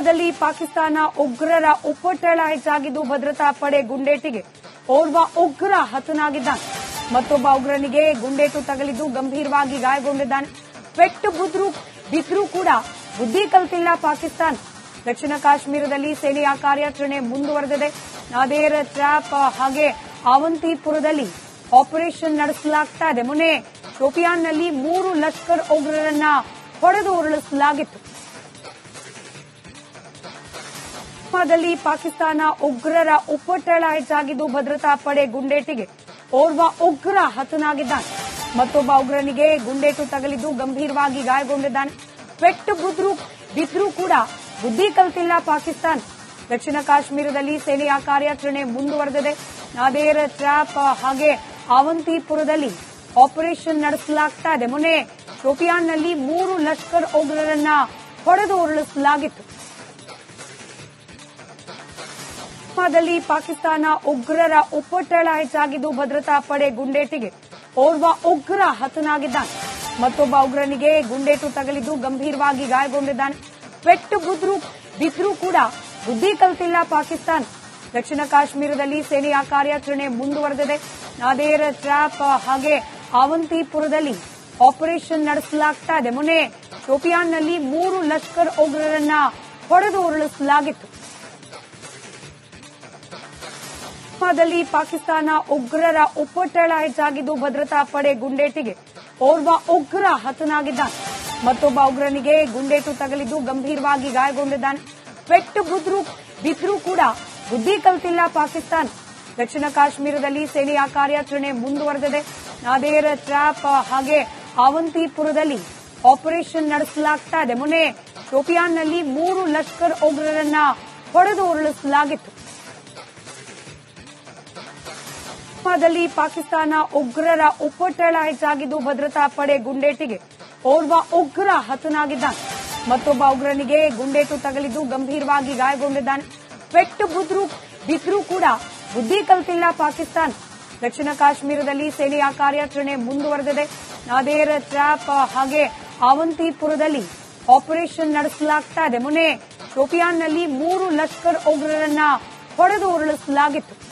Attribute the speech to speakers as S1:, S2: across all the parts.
S1: ದಲ್ಲಿ ಪಾಕಿಸ್ತಾನ ಉಗ್ರರ ಉಪಟಳ ಹೆಚ್ಚಾಗಿದ್ದು ಭದ್ರತಾ ಪಡೆ ಗುಂಡೇಟಿಗೆ. ಓರ್ವ ಉಗ್ರ ಹತನಾಗಿದ್ದಾನೆ. ಮತ್ತೊಬ್ಬ ಉಗ್ರನಿಗೆ ಗುಂಡೇಟು ತಗಲಿದ್ದು ಗಂಭೀರವಾಗಿ ಗಾಯಗೊಂಡಿದ್ದಾನೆ. ಪೆಟ್ಟು ಬುದ್ರು ಬಿದ್ರೂ ಕೂಡ ಬುದ್ಧಿ ಕಲ್ತಿಲ್ಲ ಪಾಕಿಸ್ತಾನ. ದಕ್ಷಿಣ ಕಾಶ್ಮೀರದಲ್ಲಿ ಸೇನೆಯ ಕಾರ್ಯಾಚರಣೆ ಮುಂದುವರೆದಿದೆ. ನಾದೇರ್ ಟ್ರ್ಯಾಪ್ ಹಾಗೆ ಅವಂತಿಪುರದಲ್ಲಿ ಆಪರೇಷನ್ ನಡೆಸಲಾಗ್ತಾ ಇದೆ. ಮೊನ್ನೆ ಶೋಪಿಯಾನ್ನಲ್ಲಿ ಮೂರು ಲಷ್ಕರ್ ಉಗ್ರರನ್ನ ಹೊಡೆದು ಉರುಳಿಸಲಾಗಿತ್ತು. ದಲ್ಲಿ ಪಾಕಿಸ್ತಾನ ಉಗ್ರರ ಉಪಟಳ ಹೆಚ್ಚಾಗಿದ್ದು ಭದ್ರತಾ ಪಡೆ ಗುಂಡೇಟಿಗೆ ಓರ್ವ ಉಗ್ರ ಹತನಾಗಿದ್ದಾನೆ. ಮತ್ತೊಬ್ಬ ಉಗ್ರನಿಗೆ ಗುಂಡೇಟು ತಗಲಿದ್ದು ಗಂಭೀರವಾಗಿ ಗಾಯಗೊಂಡಿದ್ದಾನೆ. ಪೆಟ್ಟು ಬುದ್ರು ಬಿದ್ರೂ ಕೂಡ ಬುದ್ಧಿ ಕಲಿತಿಲ್ಲ ಪಾಕಿಸ್ತಾನ. ದಕ್ಷಿಣ ಕಾಶ್ಮೀರದಲ್ಲಿ ಸೇನೆಯ ಕಾರ್ಯಾಚರಣೆ ಮುಂದುವರೆದಿದೆ. ನಾದೇರ್ ಟ್ರ್ಯಾಪ್ ಹಾಗೆ ಅವಂತಿಪುರದಲ್ಲಿ ಆಪರೇಷನ್ ನಡೆಸಲಾಗ್ತಾ ಇದೆ. ಮೊನ್ನೆ ಶೋಪಿಯಾನ್ನಲ್ಲಿ ಮೂರು ಲಷ್ಕರ್ ಉಗ್ರರನ್ನ ಹೊಡೆದು ಉರುಳಿಸಲಾಗಿತ್ತು. ದಲ್ಲಿ ಪಾಕಿಸ್ತಾನ ಉಗ್ರರ ಉಪಟಳ ಹೆಚ್ಚಾಗಿದ್ದು ಭದ್ರತಾ ಪಡೆ ಗುಂಡೇಟಿಗೆ. ಓರ್ವ ಉಗ್ರ ಹತನಾಗಿದ್ದಾನೆ. ಮತ್ತೊಬ್ಬ ಉಗ್ರನಿಗೆ ಗುಂಡೇಟು ತಗಲಿದ್ದು ಗಂಭೀರವಾಗಿ ಗಾಯಗೊಂಡಿದ್ದಾನೆ. ಪೆಟ್ಟು ಬುದ್ರು ಬಿದ್ರೂ ಕೂಡ ಬುದ್ಧಿ ಕಲಿತಿಲ್ಲ ಪಾಕಿಸ್ತಾನ. ದಕ್ಷಿಣ ಕಾಶ್ಮೀರದಲ್ಲಿ ಸೇನೆಯ ಕಾರ್ಯಾಚರಣೆ ಮುಂದುವರೆದಿದೆ. ನಾದೇರ್ ಟ್ರ್ಯಾಪ್ ಹಾಗೆ ಅವಂತಿಪುರದಲ್ಲಿ ಆಪರೇಷನ್ ನಡೆಸಲಾಗ್ತಾ ಇದೆ. ಮೊನ್ನೆ ಶೋಪಿಯಾನ್ನಲ್ಲಿ ಮೂರು ಲಷ್ಕರ್ ಉಗ್ರರನ್ನ ಹೊಡೆದು ಉರುಳಿಸಲಾಗಿತ್ತು. ದಲ್ಲಿ ಪಾಕಿಸ್ತಾನ ಉಗ್ರರ ಉಪಟಳ ಹೆಚ್ಚಾಗಿದ್ದು ಭದ್ರತಾ ಪಡೆ ಗುಂಡೇಟಿಗೆ. ಓರ್ವ ಉಗ್ರ ಹತನಾಗಿದ್ದಾನೆ. ಮತ್ತೊಬ್ಬ ಉಗ್ರನಿಗೆ ಗುಂಡೇಟು ತಗಲಿದ್ದು ಗಂಭೀರವಾಗಿ ಗಾಯಗೊಂಡಿದ್ದಾನೆ. ಪೆಟ್ಟು ಬುದ್ರು ಬಿದ್ರೂ ಕೂಡ ಬುದ್ಧಿ ಕಲ್ತಿಲ್ಲ ಪಾಕಿಸ್ತಾನ. ದಕ್ಷಿಣ ಕಾಶ್ಮೀರದಲ್ಲಿ ಸೇನೆಯ ಕಾರ್ಯಾಚರಣೆ ಮುಂದುವರೆದಿದೆ. ನಾದೇರ್ ಟ್ರ್ಯಾಪ್ ಹಾಗೆ ಅವಂತಿಪುರದಲ್ಲಿ ಆಪರೇಷನ್ ನಡೆಸಲಾಗ್ತಾ ಇದೆ. ಮೊನ್ನೆ ಶೋಪಿಯಾನ್ನಲ್ಲಿ ಮೂರು ಲಷ್ಕರ್ ಉಗ್ರರನ್ನ ಹೊಡೆದು ಉರುಳಿಸಲಾಗಿತ್ತು. ದಲ್ಲಿ ಪಾಕಿಸ್ತಾನ ಉಗ್ರರ ಉಪಟಳ ಹೆಚ್ಚಾಗಿದ್ದು ಭದ್ರತಾ ಪಡೆ ಗುಂಡೇಟಿಗೆ ಓರ್ವ ಉಗ್ರ ಹತನಾಗಿದ್ದಾನೆ. ಮತ್ತೊಬ್ಬ ಉಗ್ರನಿಗೆ ಗುಂಡೇಟು ತಗಲಿದ್ದು ಗಂಭೀರವಾಗಿ ಗಾಯಗೊಂಡಿದ್ದಾನೆ. ಪೆಟ್ಟು ಬುದ್ರು ಬಿದ್ರೂ ಕೂಡ ಬುದ್ಧಿ ಕಲ್ತಿಲ್ಲ ಪಾಕಿಸ್ತಾನ. ದಕ್ಷಿಣ ಕಾಶ್ಮೀರದಲ್ಲಿ ಸೇನೆಯ ಕಾರ್ಯಾಚರಣೆ ಮುಂದುವರೆದಿದೆ. ನಾದೇರ್ ಟ್ರ್ಯಾಪ್ ಹಾಗೆ ಅವಂತಿಪುರದಲ್ಲಿ ಆಪರೇಷನ್ ನಡೆಸಲಾಗ್ತಾ ಇದೆ. ಮೊನ್ನೆ ಶೋಪಿಯಾನ್ನಲ್ಲಿ ಮೂರು ಲಷ್ಕರ್ ಉಗ್ರರನ್ನ ಹೊಡೆದು ಉರುಳಿಸಲಾಗಿತ್ತು.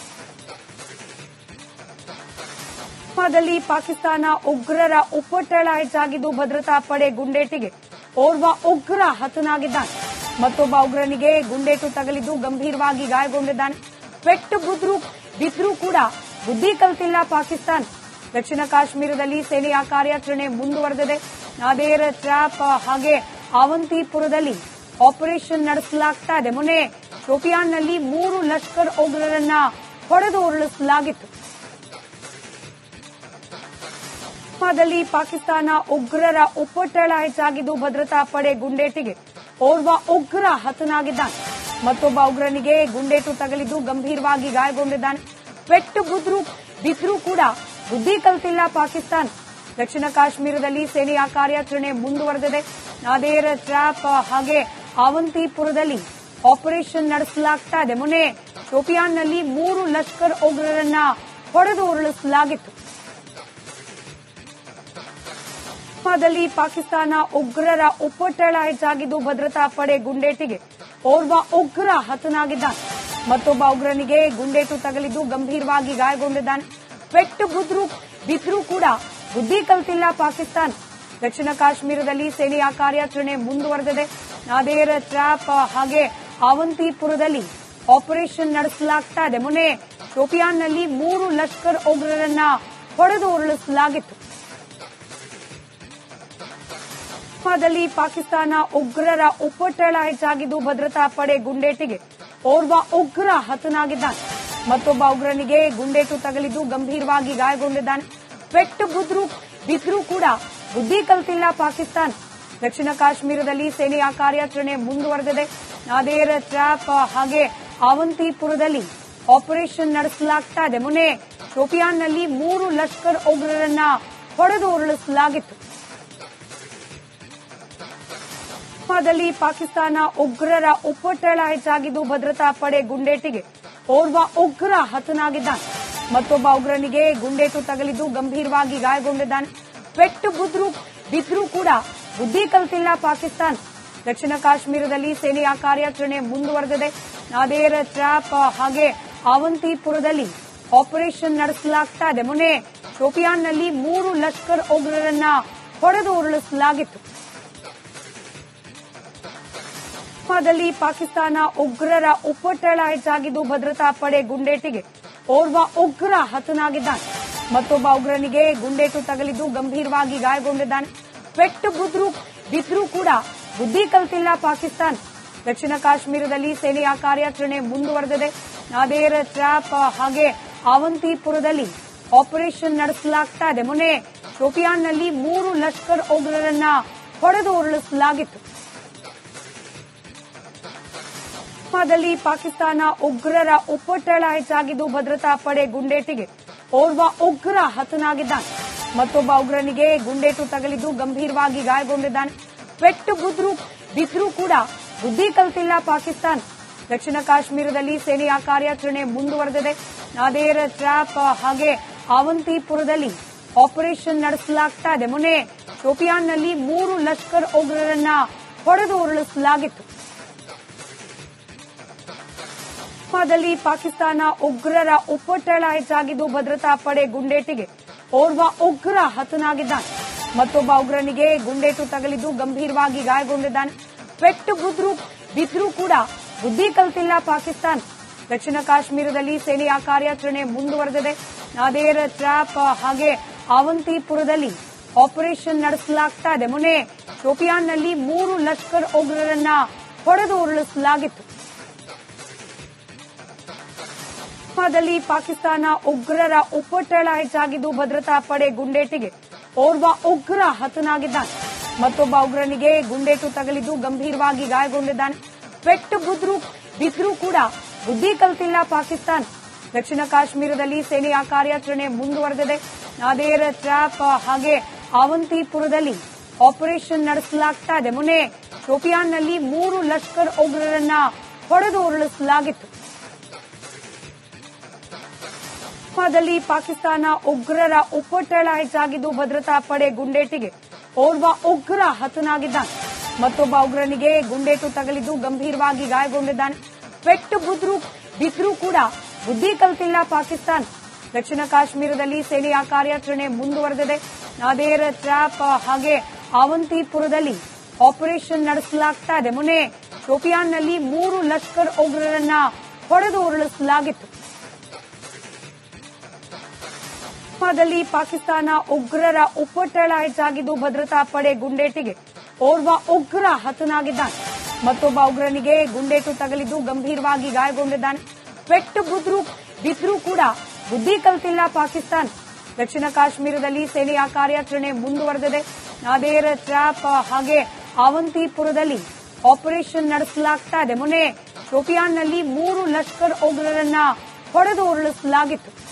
S1: ದಲ್ಲಿ ಪಾಕಿಸ್ತಾನ ಉಗ್ರರ ಉಪಟಳ ಹೆಚ್ಚಾಗಿದ್ದು ಭದ್ರತಾ ಪಡೆ ಗುಂಡೇಟಿಗೆ ಓರ್ವ ಉಗ್ರ ಹತನಾಗಿದ್ದಾನೆ. ಮತ್ತೊಬ್ಬ ಉಗ್ರನಿಗೆ ಗುಂಡೇಟು ತಗಲಿದ್ದು ಗಂಭೀರವಾಗಿ ಗಾಯಗೊಂಡಿದ್ದಾನೆ. ಪೆಟ್ಟು ಬುದ್ರು ಬಿದ್ರೂ ಕೂಡ ಬುದ್ದಿ ಕಲಿತಿಲ್ಲ ಪಾಕಿಸ್ತಾನ. ದಕ್ಷಿಣ ಕಾಶ್ಮೀರದಲ್ಲಿ ಸೇನೆಯ ಕಾರ್ಯಾಚರಣೆ ಮುಂದುವರೆದಿದೆ. ನಾದೇರ್ ಟ್ರ್ಯಾಪ್ ಹಾಗೆ ಅವಂತಿಪುರದಲ್ಲಿ ಆಪರೇಷನ್ ನಡೆಸಲಾಗ್ತಾ ಇದೆ. ಮೊನ್ನೆ ಶೋಪಿಯಾನ್ನಲ್ಲಿ ಮೂರು ಲಷ್ಕರ್ ಉಗ್ರರನ್ನ ಹೊಡೆದು ಉರುಳಿಸಲಾಗಿತ್ತು. ದಲ್ಲಿ ಪಾಕಿಸ್ತಾನ ಉಗ್ರರ ಉಪಟಳ ಹೆಚ್ಚಾಗಿದ್ದು ಭದ್ರತಾ ಪಡೆ ಗುಂಡೇಟಿಗೆ ಓರ್ವ ಉಗ್ರ ಹತನಾಗಿದ್ದಾನೆ. ಮತ್ತೊಬ್ಬ ಉಗ್ರನಿಗೆ ಗುಂಡೇಟು ತಗಲಿದ್ದು ಗಂಭೀರವಾಗಿ ಗಾಯಗೊಂಡಿದ್ದಾನೆ. ಪೆಟ್ಟು ಬುದ್ರು ಬಿದ್ರೂ ಕೂಡ ಬುದ್ಧಿ ಕಲಿತಿಲ್ಲ ಪಾಕಿಸ್ತಾನ. ದಕ್ಷಿಣ ಕಾಶ್ಮೀರದಲ್ಲಿ ಸೇನೆಯ ಕಾರ್ಯಾಚರಣೆ ಮುಂದುವರೆದಿದೆ. ನಾದೇರ್ ಟ್ರ್ಯಾಪ್ ಹಾಗೆ ಅವಂತಿಪುರದಲ್ಲಿ ಆಪರೇಷನ್ ನಡೆಸಲಾಗ್ತಾ ಇದೆ. ಮೊನ್ನೆ ಶೋಪಿಯಾನ್ನಲ್ಲಿ ಮೂರು ಲಷ್ಕರ್ ಉಗ್ರರನ್ನ ಹೊಡೆದು ಉರುಳಿಸಲಾಗಿತ್ತು. ದಲ್ಲಿ ಪಾಕಿಸ್ತಾನ ಉಗ್ರರ ಉಪಟಳ ಹೆಚ್ಚಾಗಿದ್ದು ಭದ್ರತಾ ಪಡೆ ಗುಂಡೇಟಿಗೆ. ಓರ್ವ ಉಗ್ರ ಹತನಾಗಿದ್ದಾನೆ. ಮತ್ತೊಬ್ಬ ಉಗ್ರನಿಗೆ ಗುಂಡೇಟು ತಗಲಿದ್ದು ಗಂಭೀರವಾಗಿ ಗಾಯಗೊಂಡಿದ್ದಾನೆ. ಪೆಟ್ಟು ಬುದ್ರು ಬಿದ್ರೂ ಕೂಡ ಬುದ್ದಿ ಕಲಿತಿಲ್ಲ ಪಾಕಿಸ್ತಾನ. ದಕ್ಷಿಣ ಕಾಶ್ಮೀರದಲ್ಲಿ ಸೇನೆಯ ಕಾರ್ಯಾಚರಣೆ ಮುಂದುವರೆದಿದೆ. ನಾದೇರ್ ಟ್ರ್ಯಾಪ್ ಹಾಗೆ ಅವಂತಿಪುರದಲ್ಲಿ ಆಪರೇಷನ್ ನಡೆಸಲಾಗ್ತಾ ಇದೆ. ಮೊನ್ನೆ ಶೋಪಿಯಾನ್ನಲ್ಲಿ ಮೂರು ಲಷ್ಕರ್ ಉಗ್ರರನ್ನ ಹೊಡೆದು ಉರುಳಿಸಲಾಗಿತ್ತು. ದಲ್ಲಿ ಪಾಕಿಸ್ತಾನ ಉಗ್ರರ ಉಪಟಳ ಹೆಚ್ಚಾಗಿದ್ದು ಭದ್ರತಾ ಪಡೆ ಗುಂಡೇಟಿಗೆ ಓರ್ವ ಉಗ್ರ ಹತನಾಗಿದ್ದಾನೆ. ಮತ್ತೊಬ್ಬ ಉಗ್ರನಿಗೆ ಗುಂಡೇಟು ತಗಲಿದ್ದು ಗಂಭೀರವಾಗಿ ಗಾಯಗೊಂಡಿದ್ದಾನೆ. ಪೆಟ್ಟು ಬುದ್ರು ಬಿದ್ರೂ ಕೂಡ ಬುದ್ಧಿ ಕಲ್ತಿಲ್ಲ ಪಾಕಿಸ್ತಾನ. ದಕ್ಷಿಣ ಕಾಶ್ಮೀರದಲ್ಲಿ ಸೇನೆಯ ಕಾರ್ಯಾಚರಣೆ ಮುಂದುವರೆದಿದೆ. ನಾದೇರ್ ಟ್ರ್ಯಾಪ್ ಹಾಗೆ ಅವಂತಿಪುರದಲ್ಲಿ ಆಪರೇಷನ್ ನಡೆಸಲಾಗ್ತಾ ಇದೆ. ಮೊನ್ನೆ ಶೋಪಿಯಾನ್ನಲ್ಲಿ ಮೂರು ಲಷ್ಕರ್ ಉಗ್ರರನ್ನ ಹೊಡೆದು ಉರುಳಿಸಲಾಗಿತ್ತು ದಲ್ಲಿ ಪಾಕಿಸ್ತಾನ ಉಗ್ರರ ಉಪಟಳ ಹೆಚ್ಚಾಗಿದ್ದು ಭದ್ರತಾ ಪಡೆ ಗುಂಡೇಟಿಗೆ ಓರ್ವ ಉಗ್ರ ಹತನಾಗಿದ್ದಾನೆ. ಮತ್ತೊಬ್ಬ ಉಗ್ರನಿಗೆ ಗುಂಡೇಟು ತಗಲಿದ್ದು ಗಂಭೀರವಾಗಿ ಗಾಯಗೊಂಡಿದ್ದಾನೆ. ಪೆಟ್ಟು ಬುದ್ರು ಬಿದ್ರೂ ಕೂಡ ಬುದ್ಧಿ ಕಲಿತಿಲ್ಲ ಪಾಕಿಸ್ತಾನ. ದಕ್ಷಿಣ ಕಾಶ್ಮೀರದಲ್ಲಿ ಸೇನೆಯ ಕಾರ್ಯಾಚರಣೆ ಮುಂದುವರೆದಿದೆ. ನಾದೇರ್ ಟ್ರಾಪ್ ಹಾಗೆ ಅವಂತಿಪುರದಲ್ಲಿ ಆಪರೇಷನ್ ನಡೆಸಲಾಗ್ತಾ ಇದೆ. ಮೊನ್ನೆ ಶೋಪಿಯಾನ್ನಲ್ಲಿ ಮೂರು ಲಷ್ಕರ್ ಉಗ್ರರನ್ನ ಹೊಡೆದು ಉರುಳಿಸಲಾಗಿತ್ತು. ದಲ್ಲಿ ಪಾಕಿಸ್ತಾನ ಉಗ್ರರ ಉಪಟಳ ಹೆಚ್ಚಾಗಿದ್ದು ಭದ್ರತಾ ಪಡೆ ಗುಂಡೇಟಿಗೆ ಓರ್ವ ಉಗ್ರ ಹತನಾಗಿದ್ದಾನೆ. ಮತ್ತೊಬ್ಬ ಉಗ್ರನಿಗೆ ಗುಂಡೇಟು ತಗಲಿದ್ದು ಗಂಭೀರವಾಗಿ ಗಾಯಗೊಂಡಿದ್ದಾನೆ. ಪೆಟ್ಟು ಬುದ್ರು ಬಿದ್ರೂ ಕೂಡ ಬುದ್ಧಿ ಕಲ್ತಿಲ್ಲ ಪಾಕಿಸ್ತಾನ. ದಕ್ಷಿಣ ಕಾಶ್ಮೀರದಲ್ಲಿ ಸೇನೆಯ ಕಾರ್ಯಾಚರಣೆ ಮುಂದುವರೆದಿದೆ. ನಾದೇರ್ ಟ್ರ್ಯಾಪ್ ಹಾಗೆ ಅವಂತಿಪುರದಲ್ಲಿ ಆಪರೇಷನ್ ನಡೆಸಲಾಗ್ತಾ ಇದೆ. ಮೊನ್ನೆ ಶೋಪಿಯಾನ್ನಲ್ಲಿ ಮೂರು ಲಷ್ಕರ್ ಉಗ್ರರನ್ನ ಹೊಡೆದು ಉರುಳಿಸಲಾಗಿತ್ತು. ದಲ್ಲಿ ಪಾಕಿಸ್ತಾನ ಉಗ್ರರ ಉಪಟಳ ಹೆಚ್ಚಾಗಿದ್ದು ಭದ್ರತಾ ಪಡೆ ಗುಂಡೇಟಿಗೆ ಓರ್ವ ಉಗ್ರ ಹತನಾಗಿದ್ದಾನೆ. ಮತ್ತೊಬ್ಬ ಉಗ್ರನಿಗೆ ಗುಂಡೇಟು ತಗಲಿದ್ದು ಗಂಭೀರವಾಗಿ ಗಾಯಗೊಂಡಿದ್ದಾನೆ. ಪೆಟ್ಟು ಬುದ್ರು ಬಿದ್ರೂ ಕೂಡ ಬುದ್ಧಿ ಕಲಿತಿಲ್ಲ ಪಾಕಿಸ್ತಾನ. ದಕ್ಷಿಣ ಕಾಶ್ಮೀರದಲ್ಲಿ ಸೇನೆಯ ಕಾರ್ಯಾಚರಣೆ ಮುಂದುವರೆದಿದೆ. ನಾದೇರ್ ಟ್ರ್ಯಾಪ್ ಹಾಗೆ ಅವಂತಿಪುರದಲ್ಲಿ ಆಪರೇಷನ್ ನಡೆಸಲಾಗ್ತಾ ಇದೆ. ಮೊನ್ನೆ ಶೋಪಿಯಾನ್ನಲ್ಲಿ ಮೂರು ಲಷ್ಕರ್ ಉಗ್ರರನ್ನ ಹೊಡೆದು ಉರುಳಿಸಲಾಗಿತ್ತು. ದಲ್ಲಿ ಪಾಕಿಸ್ತಾನ ಉಗ್ರರ ಉಪಟಳ ಹೆಚ್ಚಾಗಿದ್ದು ಭದ್ರತಾ ಪಡೆ ಗುಂಡೇಟಿಗೆ ಓರ್ವ ಉಗ್ರ ಹತನಾಗಿದ್ದಾನೆ. ಮತ್ತೊಬ್ಬ ಉಗ್ರನಿಗೆ ಗುಂಡೇಟು ತಗಲಿದ್ದು ಗಂಭೀರವಾಗಿ ಗಾಯಗೊಂಡಿದ್ದಾನೆ. ಪೆಟ್ಟು ಗುದ್ರು ಬಿದ್ರೂ ಕೂಡ ಬುದ್ಧಿ ಕಲ್ತಿಲ್ಲ ಪಾಕಿಸ್ತಾನ. ದಕ್ಷಿಣ ಕಾಶ್ಮೀರದಲ್ಲಿ ಸೇನೆಯ ಕಾರ್ಯಾಚರಣೆ ಮುಂದುವರೆದಿದೆ. ನಾದೇರ್ ಟ್ರ್ಯಾಪ್ ಹಾಗೆ ಅವಂತಿಪುರದಲ್ಲಿ ಆಪರೇಷನ್ ನಡೆಸಲಾಗ್ತಾ ಇದೆ. ಮೊನ್ನೆ ಶೋಪಿಯಾನ್ನಲ್ಲಿ ಮೂರು ಲಷ್ಕರ್ ಉಗ್ರರನ್ನ ಹೊಡೆದು ಉರುಳಿಸಲಾಗಿತ್ತು. ದಲ್ಲಿ ಪಾಕಿಸ್ತಾನ ಉಗ್ರರ ಉಪಟಳ ಹೆಚ್ಚಾಗಿದ್ದು ಭದ್ರತಾ ಪಡೆ ಗುಂಡೇಟಿಗೆ ಓರ್ವ ಉಗ್ರ ಹತನಾಗಿದ್ದಾನೆ. ಮತ್ತೊಬ್ಬ ಉಗ್ರನಿಗೆ ಗುಂಡೇಟು ತಗಲಿದ್ದು ಗಂಭೀರವಾಗಿ ಗಾಯಗೊಂಡಿದ್ದಾನೆ. ಪೆಟ್ಟು ಬುದ್ರು ಬಿದ್ರೂ ಕೂಡ ಬುದ್ದಿ ಕಲ್ತಿಲ್ಲ ಪಾಕಿಸ್ತಾನ. ದಕ್ಷಿಣ ಕಾಶ್ಮೀರದಲ್ಲಿ ಸೇನೆಯ ಕಾರ್ಯಾಚರಣೆ ಮುಂದುವರೆದಿದೆ. ನಾದೇರ್ ಟ್ರ್ಯಾಪ್ ಹಾಗೆ ಅವಂತಿಪುರದಲ್ಲಿ ಆಪರೇಷನ್ ನಡೆಸಲಾಗ್ತಾ ಇದೆ. ಮೊನ್ನೆ ಶೋಪಿಯಾನ್ನಲ್ಲಿ ಮೂರು ಲಷ್ಕರ್ ಉಗ್ರರನ್ನ ಹೊಡೆದು ಉರುಳಿಸಲಾಗಿತ್ತು. ದಲ್ಲಿ ಪಾಕಿಸ್ತಾನ ಉಗ್ರರ ಉಪಟಳ ಹೆಚ್ಚಾಗಿದ್ದು ಭದ್ರತಾ ಪಡೆ ಗುಂಡೇಟಿಗೆ ಓರ್ವ ಉಗ್ರ ಹತನಾಗಿದ್ದಾನೆ. ಮತ್ತೊಬ್ಬ ಉಗ್ರನಿಗೆ ಗುಂಡೇಟು ತಗಲಿದ್ದು ಗಂಭೀರವಾಗಿ ಗಾಯಗೊಂಡಿದ್ದಾನೆ. ಪೆಟ್ಟು ಬುದ್ರು ಬಿದ್ರೂ ಕೂಡ ಬುದ್ಧಿ ಕಲ್ತಿಲ್ಲ ಪಾಕಿಸ್ತಾನ. ದಕ್ಷಿಣ ಕಾಶ್ಮೀರದಲ್ಲಿ ಸೇನೆಯ ಕಾರ್ಯಾಚರಣೆ ಮುಂದುವರೆದಿದೆ. ನಾದೇರ್ ಟ್ರ್ಯಾಪ್ ಹಾಗೆ ಅವಂತಿಪುರದಲ್ಲಿ ಆಪರೇಷನ್ ನಡೆಸಲಾಗ್ತಾ ಇದೆ. ಮೊನ್ನೆ ಶೋಪಿಯಾನ್ನಲ್ಲಿ ಮೂರು ಲಷ್ಕರ್ ಉಗ್ರರನ್ನ ಹೊಡೆದು ಉರುಳಿಸಲಾಗಿತ್ತು. ದಲ್ಲಿ ಪಾಕಿಸ್ತಾನ ಉಗ್ರರ ಉಪಟಳ ಹೆಚ್ಚಾಗಿದ್ದು ಭದ್ರತಾ ಪಡೆ ಗುಂಡೇಟಿಗೆ ಓರ್ವ ಉಗ್ರ ಹತನಾಗಿದ್ದಾನೆ. ಮತ್ತೊಬ್ಬ ಉಗ್ರನಿಗೆ ಗುಂಡೇಟು ತಗಲಿದ್ದು ಗಂಭೀರವಾಗಿ ಗಾಯಗೊಂಡಿದ್ದಾನೆ. ಪೆಟ್ಟು ಬುದ್ರು ಬಿದ್ರೂ ಕೂಡ ಬುದ್ಧಿ ಕಲ್ತಿಲ್ಲ ಪಾಕಿಸ್ತಾನ. ದಕ್ಷಿಣ ಕಾಶ್ಮೀರದಲ್ಲಿ ಸೇನೆಯ ಕಾರ್ಯಾಚರಣೆ ಮುಂದುವರೆದಿದೆ. ನಾದೇರ್ ಟ್ರ್ಯಾಪ್ ಹಾಗೆ ಅವಂತಿಪುರದಲ್ಲಿ ಆಪರೇಷನ್ ನಡೆಸಲಾಗ್ತಾ ಇದೆ. ಮೊನ್ನೆ ಶೋಪಿಯಾನ್ನಲ್ಲಿ ಮೂರು ಲಷ್ಕರ್ ಉಗ್ರರನ್ನ ಹೊಡೆದು ಉರುಳಿಸಲಾಗಿತ್ತು.